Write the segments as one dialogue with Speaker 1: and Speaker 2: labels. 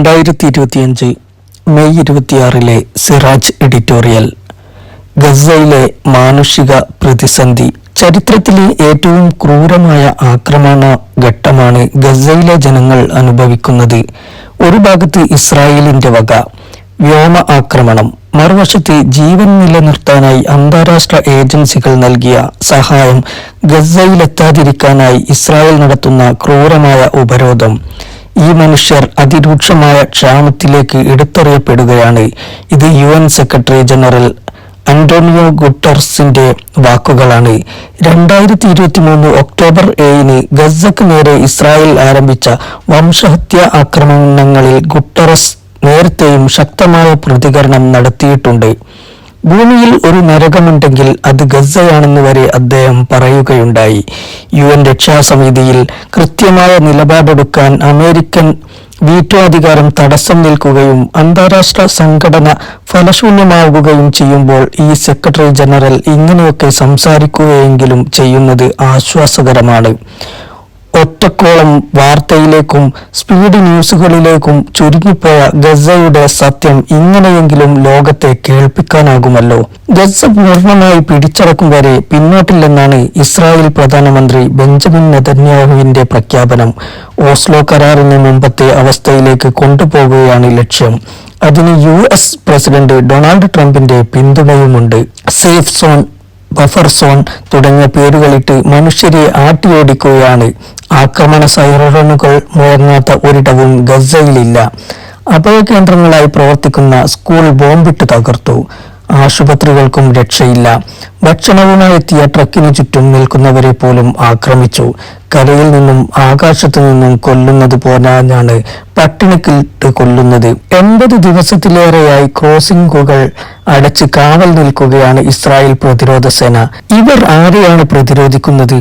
Speaker 1: രണ്ടായിരത്തി ഇരുപത്തിയഞ്ച് മെയ് ഇരുപത്തിയാറിലെ സിറാജ് എഡിറ്റോറിയൽ ഗസയിലെ മാനുഷിക പ്രതിസന്ധി. ചരിത്രത്തിലെ ഏറ്റവും ക്രൂരമായ ആക്രമണ ഘട്ടമാണ് ഗസയിലെ ജനങ്ങൾ അനുഭവിക്കുന്നത്. ഒരു ഭാഗത്ത് ഇസ്രായേലിന്റെ വക വ്യോമ ആക്രമണം. മറുവശത്ത് ജീവൻ നിലനിർത്താനായി അന്താരാഷ്ട്ര ഏജൻസികൾ നൽകിയ സഹായം ഗസയിലെത്താതിരിക്കാനായി ഇസ്രായേൽ നടത്തുന്ന ക്രൂരമായ ഉപരോധം. ഈ മനുഷ്യർ അതിരൂക്ഷമായ ക്ഷാമത്തിലേക്ക് എടുത്തെറിയപ്പെടുകയാണ്. ഇത് U N secretary general Antonio ഗുട്ടർസിന്റെ വാക്കുകളാണ്. രണ്ടായിരത്തി ഇരുപത്തി മൂന്ന് ഒക്ടോബർ ഏഴിന് ഗസക്ക് നേരെ ഇസ്രായേൽ ആരംഭിച്ച വംശഹത്യ ആക്രമണങ്ങളിൽ ഗുട്ടറസ് നേരത്തെയും ശക്തമായ പ്രതികരണം നടത്തിയിട്ടുണ്ട്. ഭൂമിയിൽ ഒരു നരകമുണ്ടെങ്കിൽ അത് ഗസയാണെന്ന് വരെ അദ്ദേഹം പറയുകയുണ്ടായി. യു എൻ രക്ഷാസമിതിയിൽ കൃത്യമായ നിലപാടെടുക്കാൻ അമേരിക്കൻ വീറ്റോ അധികാരം തടസ്സം നിൽക്കുകയും അന്താരാഷ്ട്ര സംഘടന ഫലശൂന്യമാവുകയും ചെയ്യുമ്പോൾ ഈ സെക്രട്ടറി ജനറൽ ഇങ്ങനെയൊക്കെ സംസാരിക്കുകയെങ്കിലും ചെയ്യുന്നത് ആശ്വാസകരമാണ്. ഒറ്റക്കോളം വാർത്തയിലേക്കും സ്പീഡ് ന്യൂസുകളിലേക്കും ചുരുങ്ങിപ്പോയ ഗസയുടെ സത്യം ഇങ്ങനെയെങ്കിലും ലോകത്തെ കേൾപ്പിക്കാനാകുമല്ലോ. ഗസ പൂർണമായി പിടിച്ചടക്കും വരെ പിന്നോട്ടില്ലെന്നാണ് ഇസ്രായേൽ പ്രധാനമന്ത്രി ബെഞ്ചമിൻ നെതന്യാഹുവിന്റെ പ്രഖ്യാപനം. ഓസ്ലോ കരാറിന് മുമ്പത്തെ അവസ്ഥയിലേക്ക് കൊണ്ടുപോകുകയാണ് ലക്ഷ്യം. അതിന് യു എസ് പ്രസിഡന്റ് ഡൊണാൾഡ് ട്രംപിന്റെ പിന്തുണയുമുണ്ട്. സേഫ് സോൺ ബഫർ സോൺ തുടങ്ങിയ പേരുകളിട്ട് മനുഷ്യരെ ആട്ടിയോടിക്കുകയാണ് ആക്രമണ സൈറണുകൾ മുഴങ്ങാത്ത ഒരിടവും ഗസയിലില്ല. അഭയകേന്ദ്രങ്ങളായി പ്രവർത്തിക്കുന്ന സ്കൂൾ ബോംബിട്ട് തകർത്തു. ആശുപത്രികൾക്കും രക്ഷയില്ല. ഭക്ഷണവുമായി എത്തിയ ട്രക്കിനു ചുറ്റും നിൽക്കുന്നവരെ പോലും ആക്രമിച്ചു. കരയിൽ നിന്നും ആകാശത്തു നിന്നും കൊല്ലുന്നത് പോരാഞ്ഞാണ് പട്ടിണിക്കിട്ട് കൊല്ലുന്നത്. എൺപത് ദിവസത്തിലേറെയായി ക്രോസിംഗുകൾ അടച്ച് കാവൽ നിൽക്കുകയാണ് ഇസ്രായേൽ പ്രതിരോധ സേന. ഇവർ ആരെയാണ് പ്രതിരോധിക്കുന്നത്?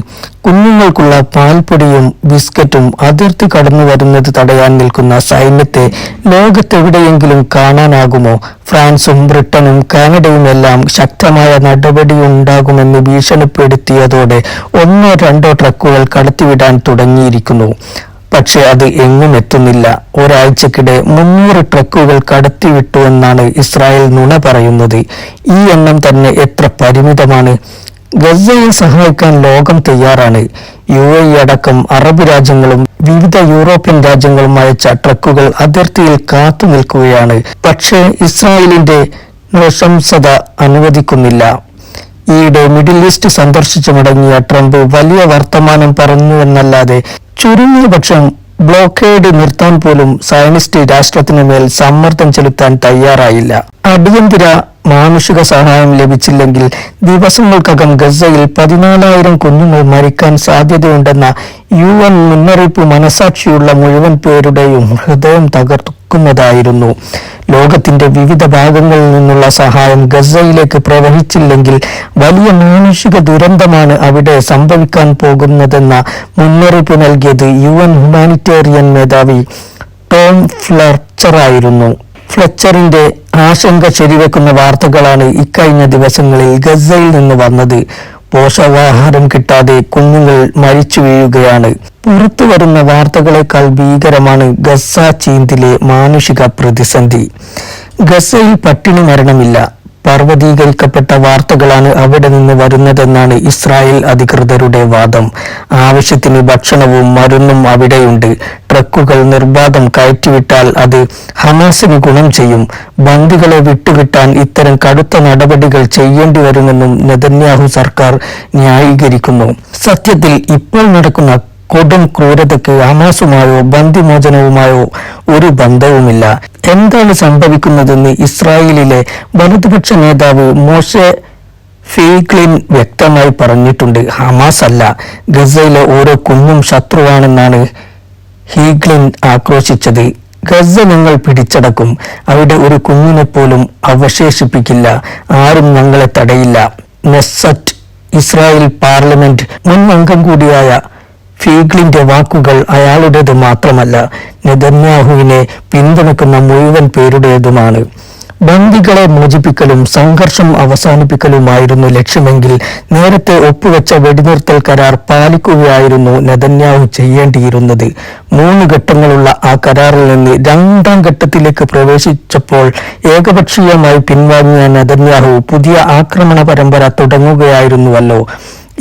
Speaker 1: കുഞ്ഞുങ്ങൾക്കുള്ള പാൽപ്പൊടിയും ബിസ്ക്കറ്റും അതിർത്തി കടന്നു വരുന്നത് തടയാൻ നിൽക്കുന്ന സൈന്യത്തെ ലോകത്തെവിടെയെങ്കിലും കാണാനാകുമോ? ഫ്രാൻസും ബ്രിട്ടനും കാനഡയും എല്ലാം ശക്തമായ നടപടിയുണ്ടാകുമെന്ന് ഭീഷണിപ്പെടുത്തിയതോടെ ഒന്നോ രണ്ടോ ട്രക്കുകൾ കടത്തിവിടാൻ തുടങ്ങിയിരിക്കുന്നു. പക്ഷെ അത് എങ്ങും എത്തുന്നില്ല. ഒരാഴ്ചക്കിടെ മുന്നൂറ് ട്രക്കുകൾ കടത്തിവിട്ടു എന്നാണ് ഇസ്രായേൽ നുണ പറയുന്നത്. ഈ എണ്ണം തന്നെ എത്ര പരിമിതമാണ്. ഗസയെ സഹായിക്കാൻ ലോകം തയ്യാറാണ്. യു എ അടക്കം അറബ് രാജ്യങ്ങളും വിവിധ യൂറോപ്യൻ രാജ്യങ്ങളും അയച്ച ട്രക്കുകൾ അതിർത്തിയിൽ കാത്തു നിൽക്കുകയാണ്. പക്ഷേ ഇസ്രായേലിന്റെ നിശംസത അനുവദിക്കുന്നില്ല. ഈയിടെ മിഡിൽ ഈസ്റ്റ് സന്ദർശിച്ചു മടങ്ങിയ ട്രംപ് വലിയ വർത്തമാനം പറഞ്ഞുവെന്നല്ലാതെ ചുരുങ്ങിയ പക്ഷം ബ്ലോക്കേഡ് നിർത്താൻ പോലും സയനിസ്റ്റ് രാഷ്ട്രത്തിനു മേൽ സമ്മർദ്ദം ചെലുത്താൻ തയ്യാറായില്ല. അടിയന്തര മാനുഷിക സഹായം ലഭിച്ചില്ലെങ്കിൽ ദിവസങ്ങൾക്കകം ഗസയിൽ പതിനാലായിരം കുഞ്ഞുങ്ങൾ മരിക്കാൻ സാധ്യതയുണ്ടെന്ന യു എൻ മുന്നറിയിപ്പ് മനസാക്ഷിയുള്ള മുഴുവൻ പേരുടെയും ഹൃദയം തകർക്കുന്നതായിരുന്നു. ലോകത്തിന്റെ വിവിധ ഭാഗങ്ങളിൽ നിന്നുള്ള സഹായം ഗസയിലേക്ക് പ്രവഹിച്ചില്ലെങ്കിൽ വലിയ മാനുഷിക ദുരന്തമാണ് അവിടെ സംഭവിക്കാൻ പോകുന്നതെന്ന മുന്നറിയിപ്പ് നൽകിയത് യു എൻ ഹ്യൂമാനിറ്റേറിയൻ മേധാവി ടോം ഫ്ലർച്ചറായിരുന്നു. ഫ്ലെച്ചറിന്റെ ആശങ്ക ശരിവെക്കുന്ന വാർത്തകളാണ് ഇക്കഴിഞ്ഞ ദിവസങ്ങളിൽ ഗസയിൽ നിന്ന് വന്നത്. പോഷകാഹാരം കിട്ടാതെ കുഞ്ഞുങ്ങൾ മരിച്ചു വീഴുകയാണ്. പുറത്തു വരുന്ന വാർത്തകളെക്കാൾ ഭീകരമാണ് ഗസ ചീന്തിലെ മാനുഷിക പ്രതിസന്ധി. ഗസയിൽ പട്ടിണി മരണമില്ല. പർവതീകരിക്കപ്പെട്ട വാർത്തകളാണ് അവിടെ നിന്ന് വരുന്നതെന്നാണ് ഇസ്രായേൽ അധികൃതരുടെ വാദം. ആവശ്യത്തിന് ഭക്ഷണവും മരുന്നും അവിടെയുണ്ട്. ട്രക്കുകൾ നിർബാധം കയറ്റിവിട്ടാൽ അത് ഹമാസിന് ഗുണം ചെയ്യും. ബന്ദികളെ വിട്ടുകിട്ടാൻ ഇത്തരം കടുത്ത നടപടികൾ ചെയ്യേണ്ടി വരുമെന്നും നെതന്യാഹു സർക്കാർ ന്യായീകരിക്കുന്നു. സത്യത്തിൽ ഇപ്പോൾ നടക്കുന്ന കൊടും ക്രൂരതയ്ക്ക് ഹമാസുമായോ ബന്ദിമോചനവുമായോ ഒരു ബന്ധവുമില്ല. എന്താണ് സംഭവിക്കുന്നതെന്ന് ഇസ്രായേലിലെ വലതുപക്ഷ നേതാവ് മോശെ ഫീക്ലിൻ വ്യക്തമായി പറഞ്ഞിട്ടുണ്ട്. ഹമാസ് അല്ല ഗസയിലെ ഓരോ കുഞ്ഞും ശത്രുവാണെന്നാണ് ഹീഗ്ലിൻ ആക്രോശിച്ചത്. ഗസ ഞങ്ങൾ പിടിച്ചടക്കും അവിടെ ഒരു കുഞ്ഞിനെ പോലും അവശേഷിപ്പിക്കില്ല ആരും ഞങ്ങളെ തടയില്ല. നെസറ്റ് ഇസ്രായേൽ പാർലമെന്റ് മുൻ അംഗം കൂടിയായ ഫീഗ്ലിന്റെ വാക്കുകൾ അയാളുടേത് മാത്രമല്ല നെതന്യാഹുവിനെ പിന്തുണക്കുന്ന മുഴുവൻ പേരുടേതുമാണ്. ബന്ദികളെ മോചിപ്പിക്കലും സംഘർഷം അവസാനിപ്പിക്കലുമായിരുന്നു ലക്ഷ്യമെങ്കിൽ നേരത്തെ ഒപ്പുവെച്ച വെടിനിർത്തൽ കരാർ പാലിക്കുകയായിരുന്നു നെതന്യാഹു ചെയ്യേണ്ടിയിരുന്നത്. മൂന്ന് ഘട്ടങ്ങളുള്ള ആ കരാറിൽ നിന്ന് രണ്ടാം ഘട്ടത്തിലേക്ക് പ്രവേശിച്ചപ്പോൾ ഏകപക്ഷീയമായി പിൻവാങ്ങിയ നെതന്യാഹു പുതിയ ആക്രമണ പരമ്പര തുടങ്ങുകയായിരുന്നുവല്ലോ.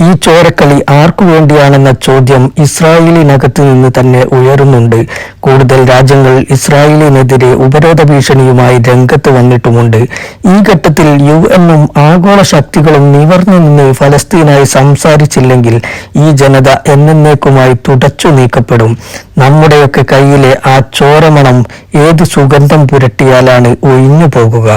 Speaker 1: ഈ ചോരക്കളി ആർക്കു വേണ്ടിയാണെന്ന ചോദ്യം ഇസ്രായേലിനകത്ത് നിന്ന് തന്നെ ഉയരുന്നുണ്ട്. കൂടുതൽ രാജ്യങ്ങൾ ഇസ്രായേലിനെതിരെ ഉപരോധ ഭീഷണിയുമായി രംഗത്ത് വന്നിട്ടുമുണ്ട്. ഈ ഘട്ടത്തിൽ യു എന്നും ആഗോള ശക്തികളും നിവർന്നു നിന്ന് ഫലസ്തീനായി സംസാരിച്ചില്ലെങ്കിൽ ഈ ജനത എന്നേക്കുമായി തുടച്ചു നീക്കപ്പെടും. നമ്മുടെയൊക്കെ കയ്യിലെ ആ ചോരമണം ഏത് സുഗന്ധം പുരട്ടിയാലാണ് ഒഴിഞ്ഞു പോകുക